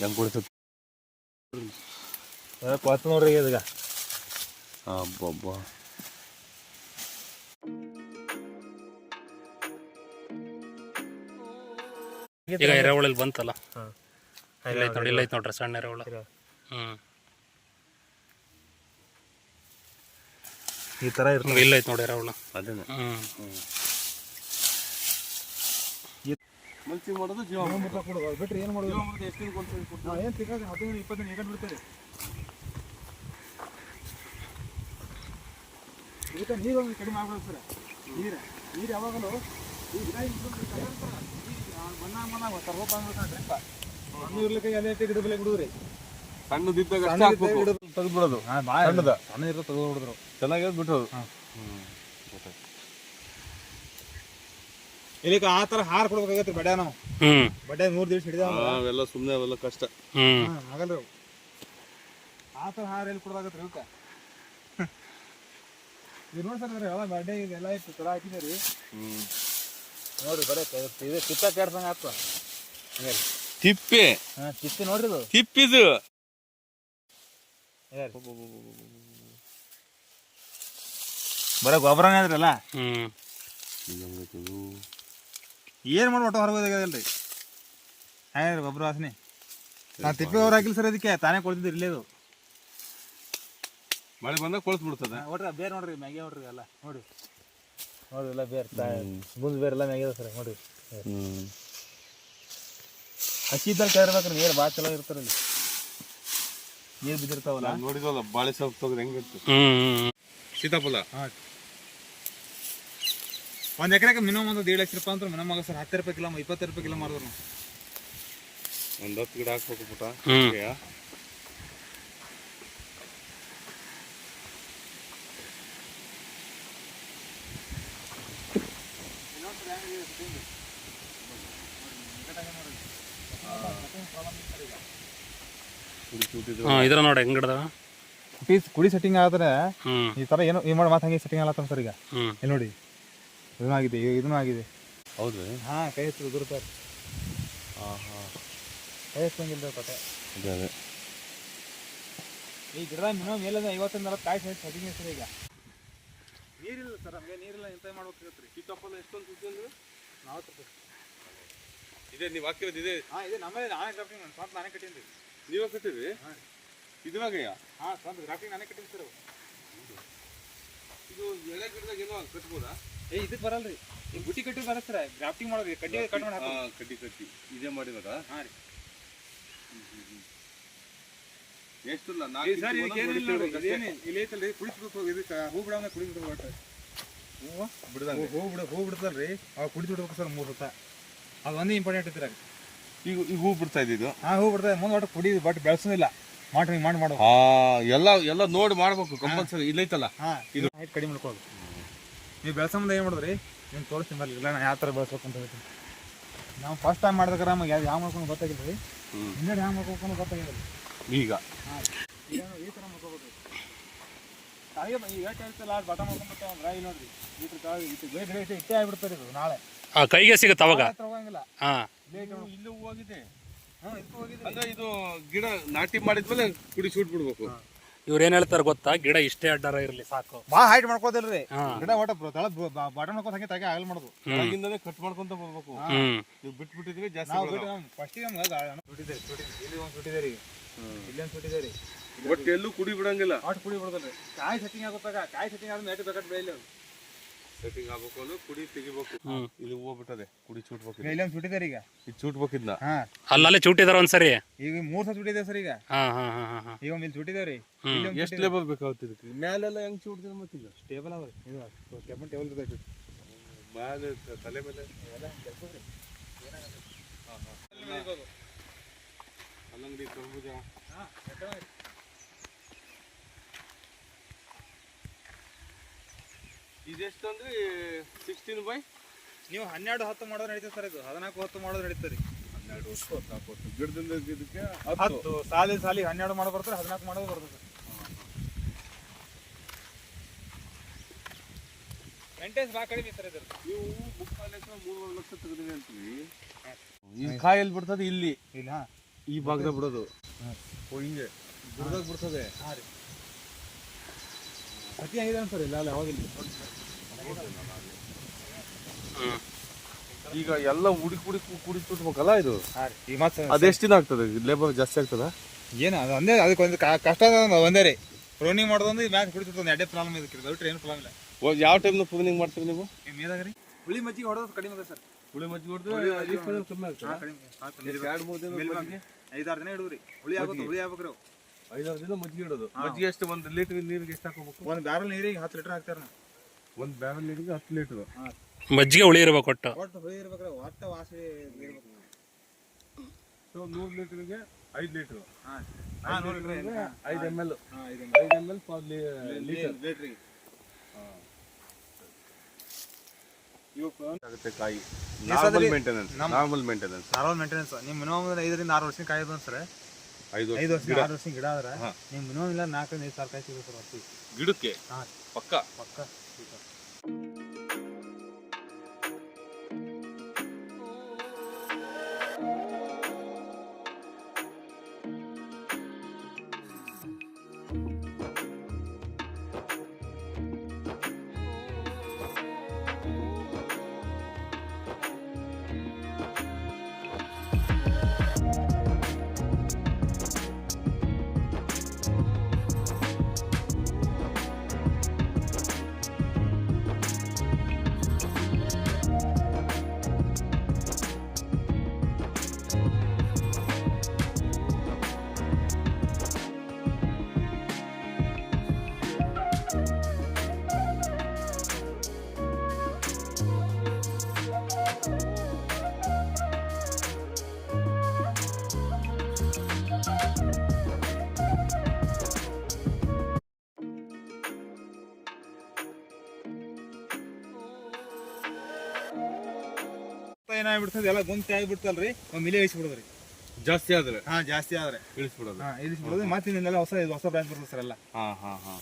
ಹೆಂಗ್ ಕೊಡ್ತದೆ ಕೊತ್ತ ನೋಡ್ರಿ ಇದೀಗ. ಅಬ್ಬಬ್ಬ. ಈಗ ಎರೆಹುಳಲ್ಲಿ ಬಂತಲ್ಲ? ಹಾಂ. ಇಲ್ಲ ಐತ್ ನೋಡಿ ಇಲ್ಲ ಐತ್ ನೋಡ್ರಿ ಸಣ್ಣ ಎರೆಹುಳ. ಹ್ಮ್. ಈ ತರ ಇರ್ತದೆ. ಹ್ಮ್, ಇಲ್ಲ ಐತ್ ನೋಡಿ ಎರೆಹುಳ. ಹ್ಮ್. ಹ್ಮ್. ಮಲ್ಚಿಂಗ್ ಮಾಡೋದು ಜೀವ ಬಿಟ್ಟರೆ ಏನು ಮಾಡೋದು? ಏನು ಸಿಗೋದು ಹದಿನೈದು ಇಪ್ಪತ್ತು ಈಗ ಬಿಡ್ತಾರೆ? ಊಟ ನೀರು ಒಂದು ಕಡಿಮೆ ಆಗ್ಬೋದು ಸರ್. ನೀರು. ನೀರು ಯಾವಾಗಲೂ ಈ ಗಿಡ ಇಂಪ್ರೂವ್ ಬಣ್ಣ ಮಣ್ಣ ಸರ್ವಪ್ಪ ಡ್ರಿಪ್ಪ ಹಣ್ಣು ಇರ್ಲಿಕ್ಕೆ ಎಲೆ ಐತಿ ಗಿಡ ಬೆಲೆ ಬಿಡುದ್ರಿ? ಸಣ್ಣದಿದ್ದಾಗ ಅಷ್ಟೇ ಬಿಡೋದು ಸಣ್ಣದ. ಸಣ್ಣ ಇರೋ ತೆಗೆದು ಬಿಡಿದ್ರು ಚೆನ್ನಾಗಿ ಬಿಟ್ಟೋದು ಇಲ್ಲಿಗೆ ಆ ತರ ಹಾರ ಕೊಡ್ಬೇಕಾಗತ್ತೆ ಬಡ್ಯ ನಾವು. ಹ್ಮ್. ಬಡ್ಯ ಮೂರು ದಿವಸ ಹಿಡಿದ ಅವೆಲ್ಲ ಸುಮ್ಮನೆ ಅವೆಲ್ಲ ಕಷ್ಟ. ಹ್ಮ್. ಆಗಲ್ರಿ ಅವು. ಆ ಥರ ಹಾರ ಎಲ್ಲಿ ಕೊಡ್ಬೇಕಾಗತ್ತೆ ಇವಕ್ಕ? ಇದು ನೋಡಿ ಸರ್ ಎಲ್ಲ ಬಡ್ಡೆ ಇದೆಲ್ಲ ಇತ್ತು ತರ ಹಾಕಿದ್ದೀರಿ ಹ್ಮ್. ನೋಡ್ರಿ ಬರೇ ಇದು ಕಿತ್ತ ಕೆಡ್ಸಂಗ ಆಗ್ತದ ತಿಪ್ಪೆ? ಹಾಂ ತಿಪ್ಪೆ ನೋಡ್ರಿ ಇದು. ತಿಪ್ಪಿದು? ಬರ ಗೊಬ್ಬರನೇ ಅದ್ರಲ್ಲ ಹ್ಮ್. ಏನು ಮಾಡ್ಬಿಟ್ಟು ಹೊರಗೋದಾಗಲ್ರಿ ಹಾಗೆ ಒಬ್ರು ವಾಸನೆ? ನಾನು ತಿಪ್ಪೆ ಅವ್ರು ಹಾಕಿಲ್ಲ ಸರ್ ಅದಕ್ಕೆ ತಾನೇ ಕೊಡ್ತಿದ್ದು ಇಲ್ಲೇ ಅದು. ಮಳೆ ಬಂದಾಗ ಕೊಳ್ತು ಬಿಡ್ತದ. ನೋಡ್ರಿ ಬೇರೆ ನೋಡ್ರಿ ಮ್ಯಾಗೆ ನೋಡ್ರಿ ಎಲ್ಲ ನೋಡಿ. ನೋಡ್ರಿ ಎಲ್ಲ ಬೇರೆ ಮುಂದೆ ಬೇರೆ ಎಲ್ಲ ಮ್ಯಾಗೆ ಸರ್ ನೋಡ್ರಿ ಹ್ಮ್. ಹಸಿ ಇದ್ದಲ್ಲಿ ಕೇಳ್ಬೇಕ್ರಿ ನೀರು ಭಾಳ ಚಲೋ ಇರ್ತಾರಲ್ಲಿ ನೀರು ಬಿದ್ದಿರ್ತಾವಲ್ಲ? ನೋಡಿದ್ವಲ್ಲ ಬಾಳೆ ಸೊಪ್ಪು ತೆಗೆದು ಹೆಂಗಿತ್ತು ಹ್ಮ್. ಸೀತಾಫಲ? ಹಾಂ. ಒಂದು ಎಕರೆಗೆ ಮಿನಿಮಮ್ ಒಂದು ಏಳು ಲಕ್ಷ ರೂಪಾಯಿ ಅಂದ್ರೆ ಮಿನಿಮಮ್ ಆಗ ಸರ್ ಹತ್ತು ರೂಪಾಯಿ ಕಿಲೋ ಇಪ್ಪತ್ತು ರೂಪಾಯಿ ಕಿಲೋ ಮಾಡಿದ್ರು ಒಂದತ್ತು ಒಂದ್ ಹತ್ತು ಗಿಡ ಹಾಕ್ಬೇಕು ಪುಟ. ಇದ್ರ ನೋಡಿ ಹೆಂಗ್ ಹಿಡ್ದ ಕುಡಿ ಕುಡಿ ಸೆಟ್ಟಿಂಗ್ ಆದ್ರೆ ಈ ತರ ಏನೋ ಈ ಮಾಡಿ ಹಂಗೆ ಸೆಟ್ಟಿಂಗ್ ಆಗತ್ತ ಸರ್ ಈಗ. ಇಲ್ಲಿ ನೋಡಿ. ಇದನ್ನೂ ಆಗಿದೆ ಈಗ ಇದೂ ಆಗಿದೆ ಹೌದು ಹಾಂ ಕೈ ಹಚ್ಚಿ ಉದುರ್ತಾರೆ. ಹಾ ಹಾಂ. ಕೈ ಹಚ್ಚಂಗಿಲ್ಲ ಪಟೆ. ಅದೇ ಅದೇ. ಈ ಗಿಡದ ಮಿನಿಮಮ್ ಮೇಲಿಂದ ಐವತ್ತೊಂದು ನಲವತ್ತು ಕಾಯಿ ಸೈಜ್ ಸೆಟ್ಟಿಂಗ್ ಸರ್ ಈಗ. ನೀರಿಲ್ಲ ಸರ್ ನಮಗೆ ನೀರಿಲ್ಲ ಎಂತ ಮಾಡ್ಬೇಕಾಗತ್ತೆ ರೀ ಸೀತಾಫಲ ಎಷ್ಟೊಂದು ಸುದ್ದಿ ಅಂದ್ರೆ? ನಾವು ಇದೆ ನೀವು ಹಾಕಿರೋದು ಇದೆ. ಹಾಂ ಇದೆ ನಮ್ಮಲ್ಲಿ ನಾನೇ ಗ್ರಾಫ್ಟಿಂಗ್ ನಾನು ಸ್ವಂತ ನಾನೇ ಕಟ್ಟೀನಿ ನೀವು ನೀವೇ ಕಟ್ಟಿರಿ ಇದ್ರಾಗಯ್ಯ ಹಾಂ ಸ್ವಂತ ಗ್ರಾಫ್ಟಿಂಗ್ ನಾನೇ ಕಟ್ಟೀನಿ ಸರ್. ಇದು ಎಳೆ ಗಿಡದಾಗ ಏನೋ ಕಟ್ಬೋದಾ? ಏ ಇದಕ್ಕೆ ಬರಲ್ರಿ. ಈ ಬುಟ್ಟಿ ಕಟ್ಟಿ ಬರತ್ತರ ಗ್ರಾಫ್ಟಿಂಗ್ ಮಾಡೋದು. ಕಡ್ಡಿ ಕಟ್ ಮಾಡಿ ಕಡ್ಡಿ ಕಟ್ಟಿ. ಇದೇ ಮಾಡಿದಾರ ಹಾಂ ರೀ. ಎಷ್ಟು ಇಲ್ಲ ಸರ್ ಇದಕ್ಕೆ ಏನಿಲ್ಲ ನೋಡ್ರಿ ಇದೇನು ಇಲ್ಲಿ ಐತಲ್ರಿ? ಕುಡಿಸ್ಬೇಕು ಇದಕ್ಕೆ ಹೂ ಬಿಡೋಣ ಕುಡಿಸ್ಬೇಕು ಒಟ್ಟು ಹೂವು ಬಿಡ್ದಂಗೆ. ಹೂ ಬಿಡ ಹೂ ಬಿಡ್ತಲ್ರಿ? ಅವಾಗ ಕುಡಿದು ಬಿಡ್ಬೇಕು ಸರ್ ಮೂರು ಹೊತ್ತ. ಅದು ಒಂದೇ ಇಂಪಾರ್ಟೆಂಟ್ ಈಗ ಈಗ ಹೂ ಬಿಡ್ತಾ ಇದ್ದಿದ್ದು? ಹಾಂ ಹೂ ಬಿಡ್ತದೆ. ಮುಂದೆ ಒಟ್ಟು ಕುಡಿ ಬಟ್ ಬೆಳೆಸೋದಿಲ್ಲ. ಮಾಡ್ರಿ ಮಾಡಿ ಮಾಡೋ. ಎಲ್ಲ ಎಲ್ಲ ನೋಡಿ ಮಾಡ್ಬೇಕು ಕಂಪಲ್ಸರಿ. ಇಲ್ಲೈತಲ್ಲ ಹಾಂ. ಇದು ಹೈಟ್ ಕಡಿಮೆ ಮಾಡ್ಕೊಳ್ಳೋದು ನೀವು ಬೆಳೆಸೋ ಏನು ಮಾಡಿದ್ರಿ? ನೀವು ತೋರಿಸ್ತೀನಿ ಬರ್ಲಿ. ಇಲ್ಲ ನಾನು ಯಾವ ಥರ ಬೆಳೆಸ್ಬೇಕು ಅಂತ ಹೇಳ್ತೀನಿ. ನಾವು ಫಸ್ಟ್ ಟೈಮ್ ಮಾಡಿದಾಗ ನಮಗೆ ಯಾವ ಯಾವ ಮಾಡ್ಕೊಂಡು ಗೊತ್ತಾಗಿಲ್ಲ ರೀ ಹ್ಮ್. ಯಾವ ಮಾಡ್ಕೊಂಡು ಗೊತ್ತಾಗಿಲ್ಲ. ಈಗ. ಹಾಂ ಈಗ ಈ ಥರ ಮಾಡ್ಕೋಬೇಕು ತಾಯಿಗೆ ಈಗ ಹೇಳ್ತಿಲ್ಲ ಬಟ ಮಾಡ್ಕೊಂಡ್ಬಿಟ್ಟು ಇಲ್ಲಿ ನೋಡ್ರಿ. ಈ ಥರ ಬೇಗ ಗಿಡ ಇಟ್ಟು ಆಗ್ಬಿಡ್ತಾರೆ ಇದು ನಾಳೆ. ಆ ಕೈಗೆ ಸಿಗುತ್ತೆ ಅವಾಗ? ಹತ್ರ ಹೋಗಂಗಿಲ್ಲ ಹಾ. ಬೇಗ ಇಲ್ಲೂ ಹೂವಾಗಿದೆ ಹಾಂ ಇದು ಹೋಗಿದೆ. ಅಂದ್ರೆ ಇದು ಗಿಡ ನಾಟಿ ಮಾಡಿದ್ಮೇಲೆ ಕುಡಿ ಶೂಟ್ ಬಿಡ್ಬೇಕು. ಇವ್ರು ಏನ್ ಹೇಳ್ತಾರ ಗೊತ್ತಾ? ಗಿಡ ಇಷ್ಟೇ ಅಡ್ಡಾರ ಇರ್ಲಿ ಸಾಕು. ಬಾ ಹೈಟ್ ಮಾಡ್ಕೋದಿಲ್ರಿ ಹಾ. ಗಿಡ ಒಟ್ಟ ತಳ ಬಟನ್ ಹಾಕೋ ಹಂಗೆ ತಗೆ ಆಗಲ್ ಮಾಡೋದು. ಅವಾಗಿಂದನೇ ಕಟ್ ಮಾಡ್ಕೊಂತ ಬರ್ಬೇಕು. ಹ್ಮ್. ಬಿಟ್ ಬಿಟ್ಟಿದ್ವಿ ಜಾಸ್ತಿ ನಾವು ನಮ್ಗೆ ಸುಟ್ಟಿದ್ದೀವಿ ಇಲ್ಲಿ ಒಂದ್ ಸುಟ್ಟಿದೆ ರೀ. ಇಲ್ಲಿ ಒಂದು ಸುಟ್ಟಿದೆ ರೀ. ಒಟ್ಟು ಎಲ್ಲೂ ಕುಡಿ ಬಿಡಂಗಿಲ್ಲ. ಒಟ್ಟು ಕುಡಿ ಬಿಡೋದಲ್ರಿ. ಕಾಯಿ ಸೆಟ್ಟಿಂಗ್ ಆಗುತ್ತಾಗ ಕಾಯಿ ಸೆಟ್ಟಿಂಗ್ ಆದ್ರೆ ಎಷ್ಟು ಬೇಕಾದ್ರೆ ಬೆಳೆಯಲ್ಲ ಸೆಟ್ಟಿಂಗ್ ಆಗ್ಬೇಕು ಅಂದ್ರೆ ಕುಡಿ ತೆಗಿಬೇಕು. ಇಲ್ಲಿ ಹೋಗ್ಬಿಟ್ಟದೆ ಕುಡಿ ಚೂಟ್ಬೇಕು ಇಲ್ಲಿ ಒಂದು ಈಗ? ಇದು ಚೂಟ್ಬೇಕಿದ್ನ? ಹಾಂ. ಅಲ್ಲಲ್ಲೇ ಚೂಟಿದಾರ ಒಂದ್ಸರಿ. ಈಗ ಮೂರ್ ಸಲ ಸುಟ್ಟಿದೆ ಸರ್ ಈಗ? ಹಾ ಹಾ ಹಾ ಹಾ ಹಾ ಈಗ ಒಂದ್ ಇಲ್ಲಿ ಸುಟ್ಟಿದೆ ರೀ ಎಷ್ಟು ಲೇಬಲ್ ಬೇಕಾಗುತ್ತೆ ಇದಕ್ಕೆ? ಮ್ಯಾಲೆಲ್ಲ ಹೆಂಗ್ ಚೂಡ್ತಿದ್ರೆ ಮತ್ತಿಲ್ಲ ಟೇಬಲ್ ಅವ ರೀ ಇದು ಟೇಬಲ್ ಟೇಬಲ್ ಇರ್ತೈತಿ ಮ್ಯಾಲೆ ತಲೆ ಮೇಲೆ. ಅಲ್ಲಂಗಡಿ ಕರ್ಬೂಜ ಇದೆಷ್ಟು ಅಂದ್ರೆ ಸಿಕ್ಸ್ಟೀನ್ ಬೈ ನೀವು ಹನ್ನೆರಡು ಹತ್ತು ಮಾಡೋದು ನಡೀತದೆ ಸರ್ ಇದು. ಹದಿನಾಲ್ಕು ಹತ್ತು ಮಾಡೋದು ನಡೀತದೆ ರೀ. ಹನ್ನೆರಡು ವರ್ಷ ಗಿಡದಿಂದ ಹತ್ತು. ಸಾಲಿ ಸಾಲಿ ಹನ್ನೆರಡು ಮಾಡೋದು ಬರ್ತಾರೆ ಹದಿನಾಲ್ಕು ಮಾಡೋದು ಬರ್ತದೆ ಮೇಂಟೆನ್ಸ್ ಭಾಳ ಕಡಿಮೆ ಸರ್ ಇದ್ರ ನೀವು ಮುಕ್ಕಾಲು ಲಕ್ಷ ಮೂರುವರೆ ಲಕ್ಷ ತೆಗೆದಿರಿ ಅಂತೀವಿ ಈ ಕಾಯಲ್ಲಿ ಬಿಡ್ತದೆ ಇಲ್ಲಿ. ಇಲ್ಲ ಈ ಭಾಗದಾಗ ಬಿಡೋದು. ಓ ಹಿಂಗೆ. ಬಿಡ್ದಾಗ ಬಿಡ್ತದೆ. ಹಾಂ ರೀ. ಸತಿ ಆಗಿದೆ ಸರ್ ಇಲ್ಲ ಅಲ್ಲ ಯಾವಾಗಿಲ್ಲ ಹ್ಞೂ ಈಗ ಎಲ್ಲ ಹುಡುಕಿ ಹುಡುಕಿ ಕುಡಿ ತುಟ್ಬೇಕಲ್ಲ ಇದು? ಈ ಮಾತು ಅದೆಷ್ಟು ದಿನ ಆಗ್ತದೆ? ಲೇಬರ್ ಜಾಸ್ತಿ ಆಗ್ತದ? ಏನು ಅದು ಒಂದೇ ಅದಕ್ಕೆ ಒಂದು ಕಷ್ಟ ಒಂದೇ ರೀ. ಪ್ರೂನಿಂಗ್ ಮಾಡೋದೊಂದು ಈ ಮ್ಯಾಚ್ ಕುಡಿತಿರ್ತದೆ ಎರಡೇ ಪ್ರಾಬ್ಲಮ್ ಇದಕ್ಕೆ ದೊಡ್ಡ ಏನು ಪ್ರಾಬ್ಲಮ್ ಇಲ್ಲ. ಯಾವ ಟೈಮ್ನ ಪ್ರೂನಿಂಗ್ ಮಾಡ್ತೀವಿ ನೀವು? ನಿಮ್ಮ ಮೇದಾಗ ರೀ. ಹುಳಿ ಮಜ್ಜಿಗೆ ಹೊಡೆದು ಕಡಿಮೆ ಅದ ಸರ್. ಹುಳಿ ಮಜ್ಜಿಗೆ ಹೊಡೆದು ಕಮ್ಮಿ ಆಗ್ತದೆ. ಎರಡು ಮೂರು ದಿನ? ಐದಾರು ದಿನ ಹಿಡಿದ್ರಿ ಹುಳಿ ಆಗುತ್ತೆ ಹುಳಿ ಆಗ್ಬೇಕ್ರಿ ಅವು. ಐದಾರು ದಿನ ಮಜ್ಜಿಗೆ ಇಡೋದು. ಮಜ್ಜಿಗೆ ಎಷ್ಟು ಒಂದು ಲೀಟರ್ ನೀರಿಗೆ ಎಷ್ಟು ಹಾಕೋಬೇಕು? ಒಂದು ಬ್ಯಾರಲ್ ನೀರಿಗೆ ಹತ್ತು ಲೀಟರ್ ಹಾಕ್ತಾರೆ ಒಂದು ಬ್ಯಾರಲ್ ನೀರಿಗೆ ಹತ್ತು ಲೀಟರ್ ಮಜ್ಜಿಗೆ ಹುಳಿ ಇರ್ಬೇಕು ಒಟ್ಟು. ಒಟ್ಟು ಹುಳಿ ಇರ್ಬೇಕ್ರಿ ಒಟ್ಟು ವಾಸನೆ ಇರ್ಬೇಕು. ಸೊ ನೂರು ಲೀಟರ್ಗೆ ಐದು ಲೀಟರ್ ಐದು ಎಂ ಎಲ್ ಐದು ಎಂ ಎಲ್ ಪರ್ ಲೀಟರ್ ಲೀಟ್ರಿಗೆ ಆಗುತ್ತೆ ಕಾಯಿ? Normal maintenance normal maintenance normal maintenance ನಿಮ್ಮ ಮಿನಿಮಮ್ ಐದರಿಂದ ಆರು ವರ್ಷ ಕಾಯೋದು ಸರ್. ಐದು ಐದು ವರ್ಷ ವರ್ಷ ಆರು ವರ್ಷ ಗಿಡ ಆದ್ರೆ ಹಾ. ನೀವು ಮಿನಿಮಮ್ ಇಲ್ಲ ನಾಲ್ಕರಿಂದ ಐದು ಸಾವಿರ ಕಾಯಿ ಸಿಗುತ್ತೆ ಸರ್ ವರ್ಷಕ್ಕೆ ಗಿಡಕ್ಕೆ? ಹಾಂ. ಪಕ್ಕ? ಪಕ್ಕ. ಏನಾಗ್ಬಿಡ್ತದೆ? ಎಲ್ಲ ಗುಂತಿ ಆಗ್ಬಿಡ್ತಲ್ರಿ? ಒಂದ್ ಮಿಲಿ ಇಳಿಸ್ಬಿಡೋದ್ರಿ. ಜಾಸ್ತಿ ಆದ್ರೆ? ಹಾ ಜಾಸ್ತಿ ಆದ್ರೆ. ಇಳಿಸ್ಬಿಡೋದು. ಹಾಂ ಇಳಿಸ್ಬಿಡೋದು. ಮತ್ತೆ ಇನ್ನೆಲ್ಲ ಹೊಸ ಹೊಸ ಬ್ರಾಂಚ್ ಬರ್ತದೆ ಸರ್ ಎಲ್ಲ. ಹಾ ಹಾ ಹಾ.